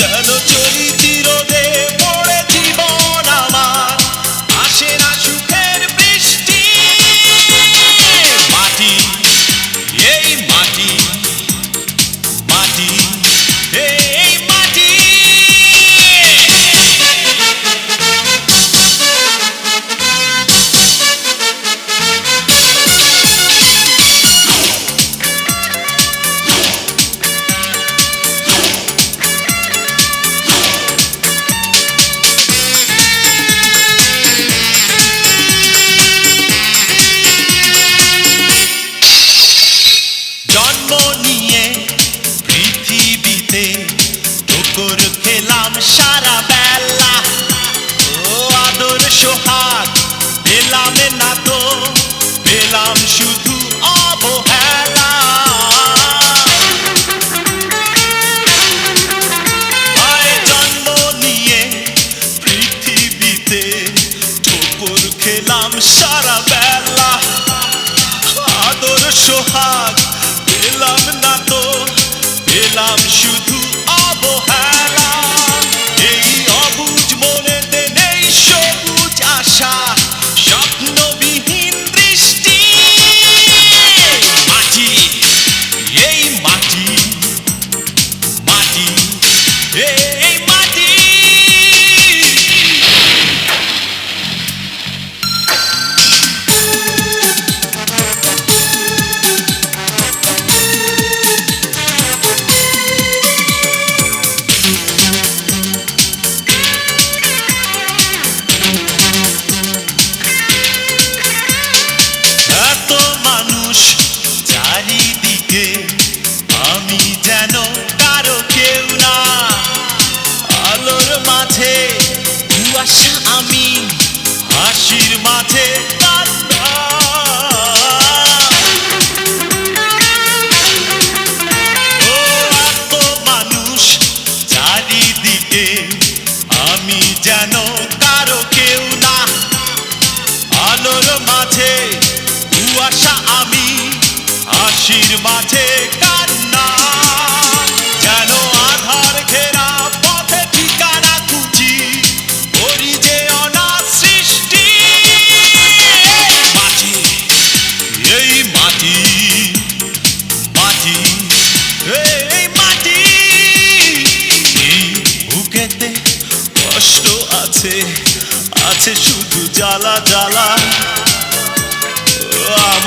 যেন চৈতি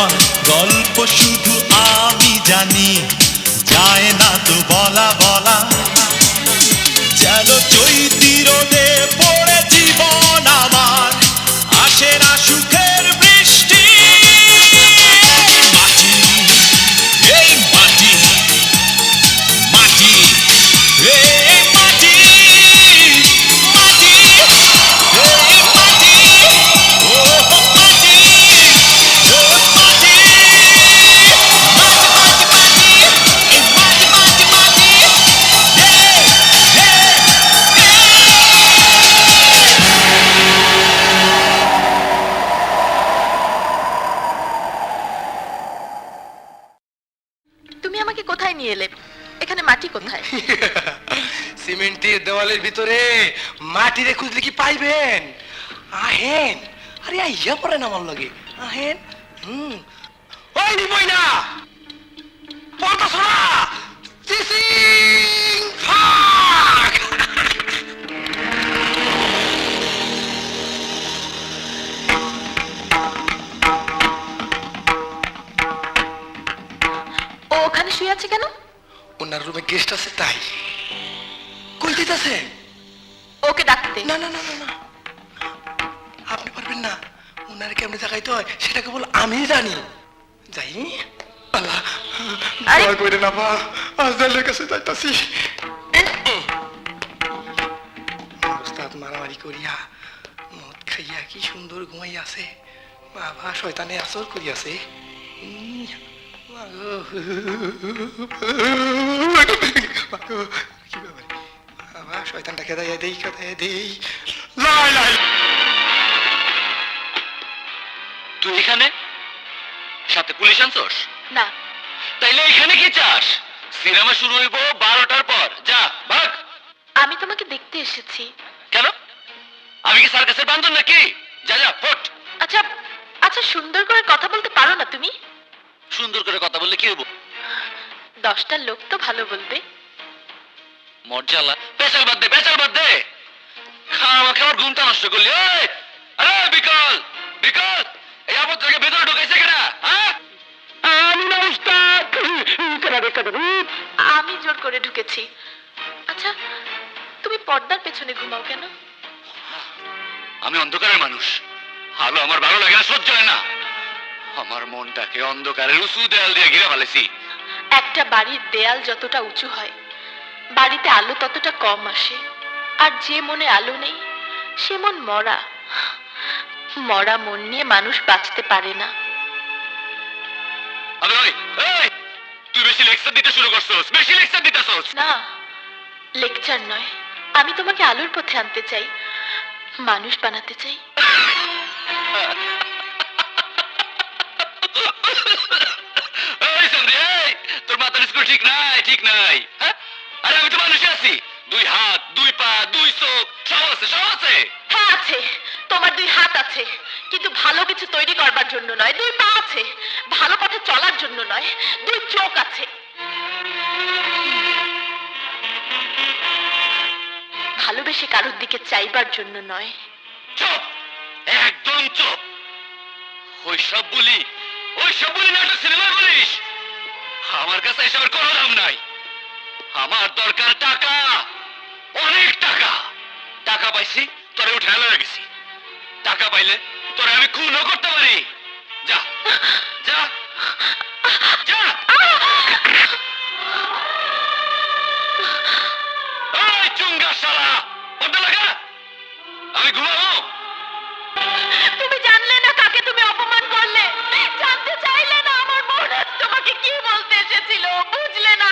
আমার গল্প শুধু আমি জানি। যায় না তো বলা বলা। যেন চৈতি কোথায় নিয়ে এলে? এখানে মাটি কোথায়? সিমেন্টের দেওয়ালের ভিতরে মাটি রে খুঁজলে কি পাইবেন? আহেন। আরে আইয়া পরে না আমার লাগে। আহেন। হুম। ওই নিবই না পড়তা শোনা সিসিং! ফাক ওখানে আছে কেন? ওনার রুমে গেস্ট আছে তাই। কই দিতেছে? ওকে ডাকতে। না না না না না। আপনি পারবেন না। ওনারে কেমনে দেখাইতে হয় সেটা কেবল আমি জানি। যাই। আল্লাহ দয়া করে না মা আজদালের কাছে যাইতাছি। ওস্তাদ মারামারি করিয়া মদ খাইয়া কি সুন্দর ঘুমাই আছে বাবা শয়তানে আসর করিয়াছে। কি ব্যাপার? বাবা শয়তানটা খেদাইয়া দেই খেদাইয়া দেই লাই লাই তুই এখানে? সাথে পুলিশ আনছস? না। তাইলে এখানে কি চাস? সিনেমা শুরু হইব বারোটার পর। যা ভাগ। আমি তোমাকে দেখতে এসেছি। কেন? আমি কি সার্কাসের বান্ধব নাকি? যা যা ফোট। আচ্ছা আচ্ছা সুন্দর করে কথা বলতে পারো না তুমি। সুন্দর করে কথা বললে কি হব? দশটা লোক তো ভালো বলবে। মর্যালা পেঁচাল বাদ দে পেঁচাল বাদ দে। খাওয়া খাওয়ার ঘুমটা নষ্ট করলি আরে বিকল বিকল! এই আপত্তিকে ভেতরে ঢুকাইছে কেনা হ্যাঁ? আমি না উস্তাদ। আমি জোর করে ঢুকেছি। আচ্ছা তুমি পর্দার পেছনে ঘুমাও কেন? আমি অন্ধকারের মানুষ। আলো আমার ভালো লাগে না সহ্য হয় না। আমার মনটাকে অন্ধকারের উঁচু দেয়াল দিয়ে ঘিরে ফেলেছি। একটা বাড়ির দেয়াল যতটা উঁচু হয় বাড়িতে আলো ততটা কম আসে। আর যে মনে আলো নেই সে মন মরা। মরা মন নিয়ে মানুষ বাঁচতে পারে না। তুই বেশি লেকচার দিতে শুরু করছস বেশি লেকচার দিতেছস। না লেকচার নয় আমি তোমাকে আলোর পথে আনতে চাই মানুষ বানাতে চাই। মাথার স্কুল ঠিক নাই ঠিক নাই। হ্যাঁ? আরে আমি তো মানুষই আছি। দুই হাত দুই পা দুই চোখ সব আছে সব আছে। হ্যাঁ আছে। তোমার দুই হাত আছে। কিন্তু ভালো কিছু তৈরি করবার জন্য নয় দুই পা আছে। ভালো পথে চলার জন্য নয় দুই চোখ আছে। ভালোবেসে কারোর দিকে চাইবার জন্য নয়। চুপ একদম চুপ ওই সব বলি ওই সব বলি নাটক সিনেমা বলিস। আমার কাছে এসবের কোনো দাম নাই। আমার দরকার টাকা, অনেক টাকা। টাকা পাইছি, তোরে উঠে লয়ে গেছি। টাকা পাইলে তোরে আমি খুনও করতে পারি। যা যা যা। ওই চুঙ্গা শালা পর্দা লাগা? আমি ঘুমাবো? তুমি জানলে না কাকে তুমি অপমান করলে। জানতে চাইলে তোমাকে কি বলতে এসেছিল? বুঝলে না।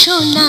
সোনা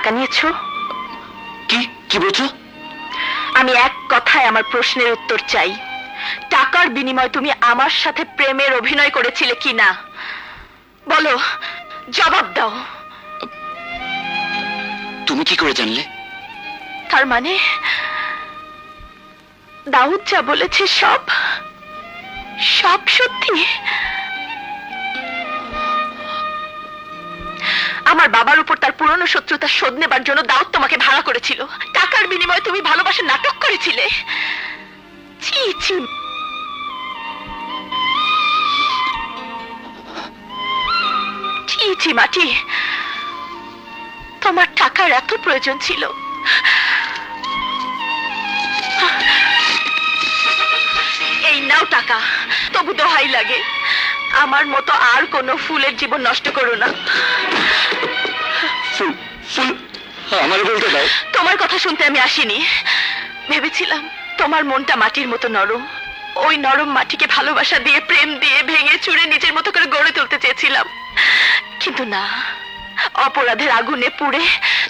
টাকা নিয়েছো? কি? কি বলছো? আমি এক কথায় আমার প্রশ্নের উত্তর চাই। টাকার বিনিময়ে তুমি আমার সাথে প্রেমের অভিনয় করেছিলে কি না? বলো জবাব দাও। তুমি কি করে জানলে? তার মানে দাউদ যা বলেছে সব সব সত্যি? আমার বাবার উপর তার পুরনো শত্রুতা শোধ নেবার জন্য দাউদ তোমাকে ভাড়া করেছিল। টাকার বিনিময়ে তুমি ভালোবাসা নাটক করেছিলে। মাটি। তোমার টাকার এত প্রয়োজন ছিল। এই নাও টাকা। তবু দোহাই লাগে। আমার মতো আর কোনো ফুলের জীবন নষ্ট করো না। আমার বলতে দাও। তোমার কথা শুনতে আমি আসিনি। ভেবেছিলাম তোমার মনটা মাটির মতো নরম। ওই নরম মাটিকে ভালোবাসা দিয়ে প্রেম দিয়ে ভেঙে চুরে নিজের মতো করে গড়ে তুলতে চেয়েছিলাম। কিন্তু না অপরাধের আগুনে পুড়ে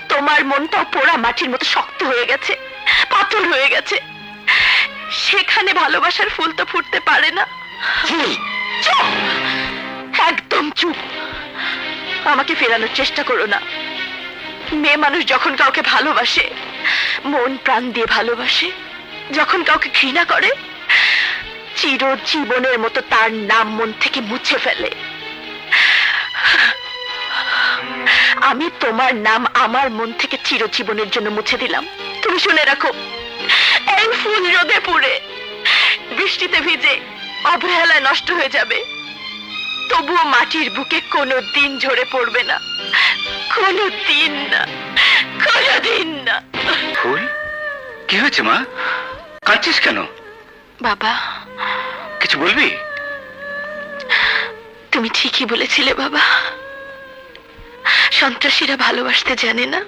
তোমার মনটাও পোড়া মাটির মতো শক্ত হয়ে গেছে পাথর হয়ে গেছে। সেখানে ভালোবাসার ফুল তো ফুটতে পারে না। একদম চুপ! আমাকে ফেরানোর চেষ্টা করো না। মেয়ে মানুষ যখন কাউকে ভালোবাসে, মন প্রাণ দিয়ে ভালোবাসে, যখন কাউকে ঘৃণা করে, চিরজীবনের মতো তার নাম মন থেকে মুছে ফেলে। আমি তোমার নাম আমার মন থেকে চিরজীবনের জন্য মুছে দিলাম। তুমি শুনে রাখো, এই ফুল রোদে পুড়ে, বৃষ্টিতে ভিজে অবহেলায় নষ্ট হয়ে যাবে। তবুও মাটির বুকে কোনো দিন ঝরে পড়বে না। কোনো দিন না কোনো দিন না। ফুল? কি হয়েছে মা? কাঁদছিস কেন? বাবা। কিছু বলবি? তুমি ঠিকই বলেছিলে বাবা। সন্ত্রাসীরা ভালোবাসতে জানে না।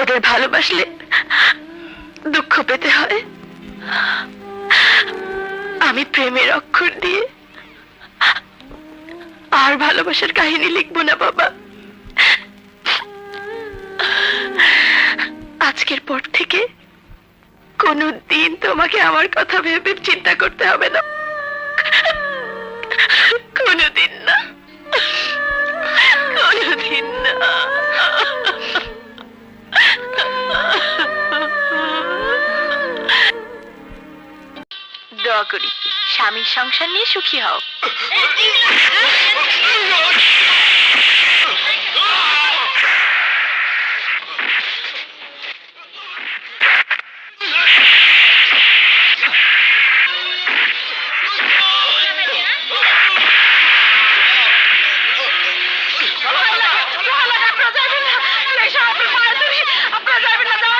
ওদের ভালোবাসলে দুঃখ পেতে হয়। আমি প্রেমের অক্ষর দিয়ে আর ভালোবাসার কাহিনী লিখব না, বাবা। আজকের পর থেকে কোনো দিন তোমাকে আমার কথা ভেবে চিন্তা করতে হবে না। কোনোদিন না। কোনোদিন না। দোয়া করি। স্বামীর সংসার নিয়ে সুখী হও। আপনারা যাবেন না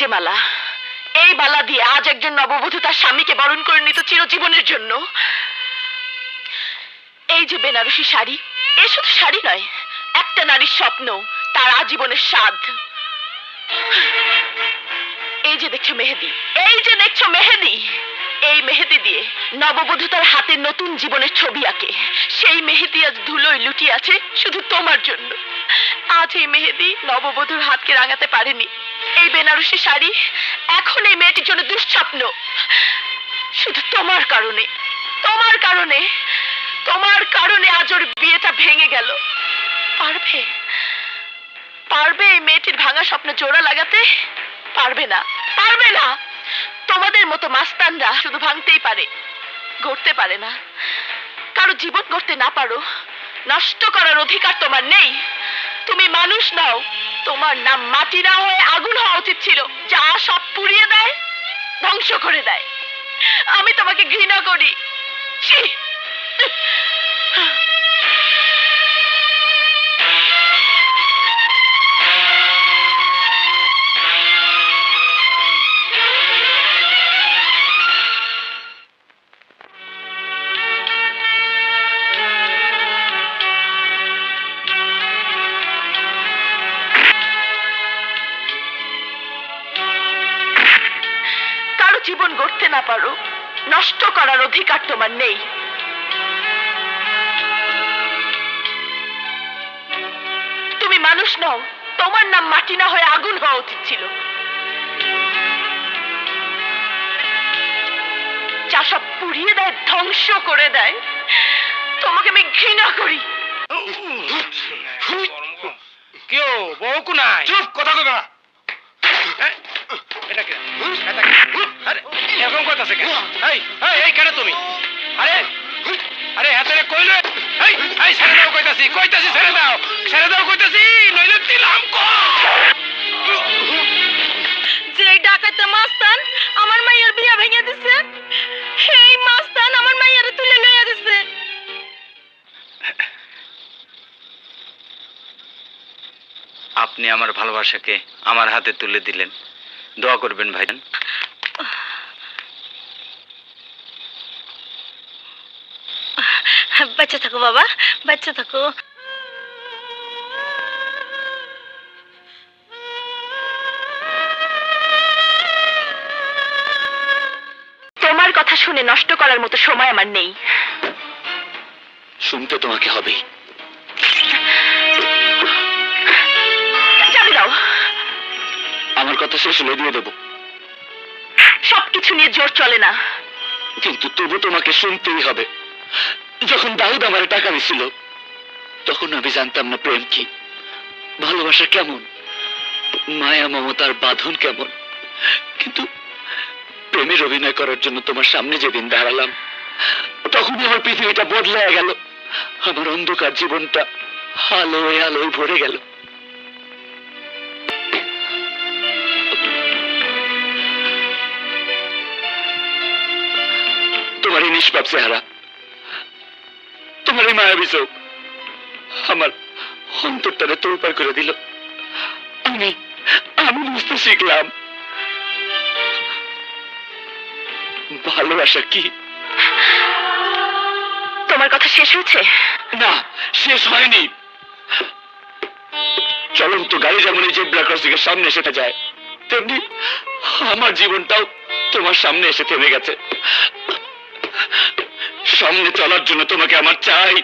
যে মালা এই মালা দিয়ে আজ একজন নববধূ তার স্বামীকে বরণ করে নিত চিরজীবনের জন্য। এই যে বেনারসি শাড়ি, এ শুধু শাড়ি নয়, একটা নারীর স্বপ্ন, তার আজীবনের স্বাদ। এই যে দেখছ মেহেদি, এই যে দেখছ মেহেদি, এই মেহেদি দিয়ে নববধূ তার হাতে নতুন জীবনের ছবি আঁকে। সেই মেহেদি আজ ধুলোয় লুটিয়ে আছে শুধু তোমার জন্য। আজ এই মেহেদি নববধূর হাতকে রাঙাতে পারেনি। এই বেনারসি শাড়ি এখন এই মেয়েটির জন্য দুঃস্বপ্ন। শুধু তোমার কারণে তোমার কারণে তোমার কারণে আজ ওর বিয়েটা ভেঙে গেল। পারবে? পারবে এই মেয়েটির ভাঙা স্বপ্ন জোড়া লাগাতে? পারবে না। পারবে না! তোমাদের মতো মাস্তানরা শুধু ভাঙতেই পারে, গড়তে পারে না। কারও জীবন গড়তে না পারো, নষ্ট করার অধিকার তোমার নেই। তুমি মানুষ নাও তোমার নাম মাটি না হয়ে আগুন হওয়া উচিত ছিল। যা সব পুড়িয়ে দেয়, ধ্বংস করে দেয়। আমি তোমাকে ঘৃণা করি। জীবন গড়তে না পারো নষ্ট করার অধিকার তোমার নেই। তুমি মানুষ নও তোমার নাম মাটি না হয়ে আগুন হওয়া উচিত ছিল। যা সব পুড়িয়ে দেয় ধ্বংস করে দেয় তোমাকে আমি ঘৃণা করি। কেউ বউ কোনায় চুপ কথা না। হ্যাঁ? এটা কে? এটা কে? আরে এরকম কথা কেন এই এই এই কেন তুমি? আরে আরে কইলো? এই এই ছেড়ে দাও কইতাছি কইতাছি ছেড়ে দাও ছেড়ে দাও কইতাছি নইলে দিলাম কো যে ডাকাইতে মাস্তান আমার মাইয়ের বিয়া ভেঙে দিছে এই মাস্তান আমার মাইয়ের তুলে লইয়া দিছে। আপনি আমার ভালোবাসাকে আমার হাতে তুলে দিলেন। দোয়া করবেন ভাইজান। বাচ্চা থাকো বাবা বাচ্চা থাকো। তোমার কথা শুনে নষ্ট করার মতো সময় আমার নেই। শুনতে তোমাকে হবেই চাবি দাও। আমার কথা শেষ হলে দিয়ে দেবো। সবকিছু নিয়ে জোর চলে না। কিন্তু তবু তোমাকে শুনতেই হবে। যখন দাউদ আমার টাকা দিছিল, তখন আমি জানতাম না প্রেম কি। ভালোবাসা কেমন? মায়া মমতার বাঁধন কেমন? কিন্তু প্রেমের অভিনয় করার জন্য তোমার সামনে যেদিন দাঁড়ালাম, তখনই আমার পৃথিবীটা বদলায় গেল। আমার অন্ধকার জীবনটা আলোয় আলোয় ভরে গেল। তোমার এই নিষ্পাপ চেহারা তোমার এই মায়াবী চোখ আমার অন্তরটারে তোলপার করে দিল। আমি আমি বুঝতে শিখলাম। ভালোবাসা কি? তোমার কথা শেষ হয়েছে? না শেষ হয়নি। চলন্ত গাড়ি যেমন এই জেব্রা ক্রসিং এর সামনে এসে যায় তেমনি আমার জীবনটাও তোমার সামনে এসে থেমে গেছে। সামনে চলার জন্য তোমাকে আমার চাই।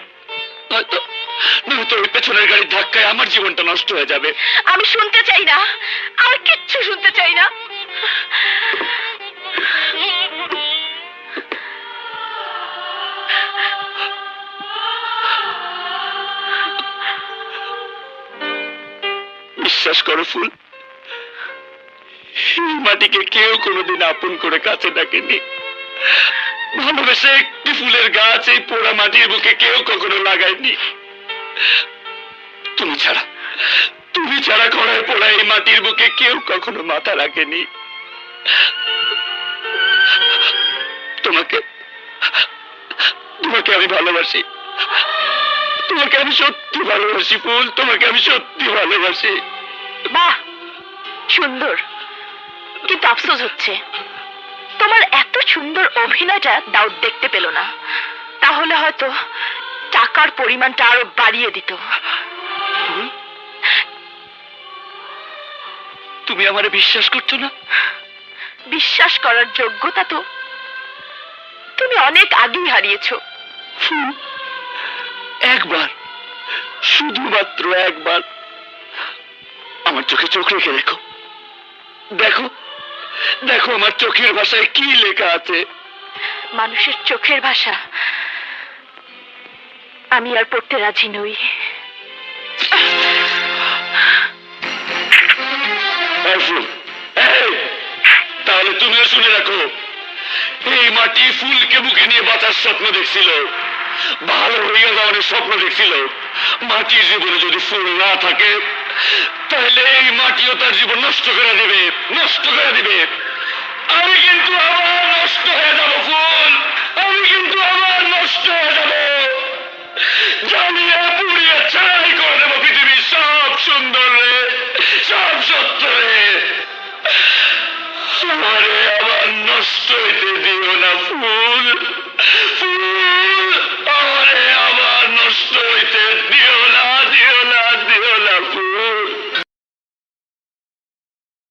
নয়তো নয়তো ওই পেছনের গাড়ির ধাক্কায় আমার জীবনটা নষ্ট হয়ে যাবে। আমি শুনতে চাই না। আর কিচ্ছু শুনতে চাই না। বিশ্বাস করো ফুল মাটিকে কেউ কোনোদিন আপন করে কাছে ডাকেনি ভালোবেসে একটি ফুলের গাছ এই পোড়া মাটির বুকে কেউ কখনো লাগায়নি। তুমি ছাড়া তুমি ছাড়া কড়ায় পোড়া এই মাটির বুকে কেউ কখনো মাথা রাখেনি। তোমাকে তোমাকে আমি ভালোবাসি। তোমাকে আমি সত্যি ভালোবাসি, ফুল। তোমাকে আমি সত্যি ভালোবাসি। বাহ, সুন্দর। কিন্তু আফসোস হচ্ছে। সুন্দর অভিনয়টা দাউদ দেখতে পেল না। তাহলে হয়তো টাকার পরিমাণটা আরও বাড়িয়ে দিত। তুমি আমারে বিশ্বাস করছ না? বিশ্বাস করার যোগ্যতা তো তুমি অনেক আগেই হারিয়েছো। একবার শুধুমাত্র একবার। আমার চোখে চোখ রেখে দেখো। দেখো দেখো আমার চোখের ভাষায় কি লেখা আছে। মানুষের চোখের ভাষা। আমি আর পড়তে রাজি নই। তাহলে তুমিও শুনে রাখো। এই মাটি ফুলকে বুকে নিয়ে বাঁচার স্বপ্ন দেখছিল। ভালো হইয়া যাওয়ার স্বপ্ন দেখছিল। মাটির জীবনে যদি ফুল না থাকে তাহলে এই মাটিও তার জীবন নষ্ট করে দিবে, নষ্ট করে দিবে। আমি কিন্তু আবার নষ্ট হয়ে যাব, ফুল। আমি কিন্তু আবার নষ্ট হয়ে যাব। জ্বালিয়ে পুড়িয়ে ছাই করে দেবো পৃথিবীর সব সুন্দর রে, সব সত্য রে। আবার নষ্ট হইতে দিও না, ফুল। ফুল আরে আবার নষ্ট হইতে